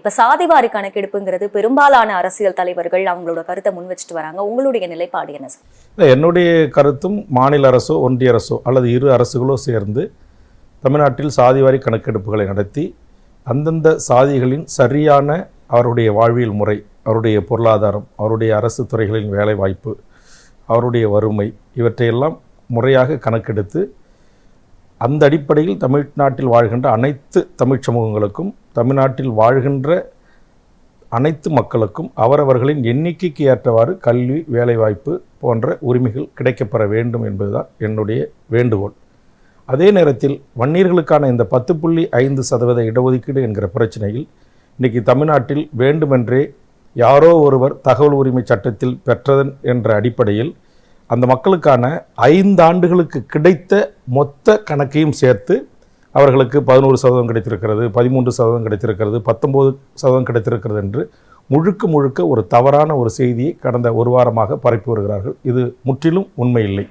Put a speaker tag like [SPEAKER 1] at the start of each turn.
[SPEAKER 1] இப்ப சாதிவாரி கணக்கெடுப்புங்கிறது பெரும்பாலான அரசியல் தலைவர்கள் அவங்களோட கருத்தை முன் வச்சுட்டு வராங்க. உங்களுடைய நிலைப்பாடு என்ன சார்?
[SPEAKER 2] இல்லை, என்னுடைய கருத்தும் மாநில அரசோ ஒன்றிய அரசோ அல்லது இரு அரசுகளோ சேர்ந்து தமிழ்நாட்டில் சாதிவாரி கணக்கெடுப்புகளை நடத்தி அந்தந்த சாதிகளின் சரியான அவருடைய வாழ்வியல் முறை அவருடைய பொருளாதாரம் அவருடைய அரசு துறைகளின் வேலைவாய்ப்பு அவருடைய வறுமை இவற்றையெல்லாம் முறையாக கணக்கெடுத்து அந்த அடிப்படையில் தமிழ்நாட்டில் வாழ்கின்ற அனைத்து தமிழ் சமூகங்களுக்கும் தமிழ்நாட்டில் வாழ்கின்ற அனைத்து மக்களுக்கும் அவரவர்களின் எண்ணிக்கைக்கு ஏற்றவாறு கல்வி வேலைவாய்ப்பு போன்ற உரிமைகள் கிடைக்கப்பெற வேண்டும் என்பதுதான் என்னுடைய வேண்டுகோள். அதே நேரத்தில் வன்னியர்களுக்கான இந்த பத்து புள்ளி ஐந்து சதவீத இடஒதுக்கீடு என்கிற பிரச்சனையில் இன்றைக்கி தமிழ்நாட்டில் வேண்டுமென்றே யாரோ ஒருவர் தகவல் உரிமை சட்டத்தில் பெற்றதன் என்ற அடிப்படையில் அந்த மக்களுக்கான ஐந்து ஆண்டுகளுக்கு கிடைத்த மொத்த கணக்கையும் சேர்த்து அவர்களுக்கு பதினோரு சதவீதம் கிடைத்திருக்கிறது பதிமூன்று சதவீதம் கிடைத்திருக்கிறது பத்தொம்போது சதவீதம் கிடைத்திருக்கிறது என்று முழுக்க முழுக்க ஒரு தவறான ஒரு செய்தியை கடந்த ஒரு வாரமாக பரப்பி வருகிறார்கள். இது முற்றிலும் உண்மையில்லை.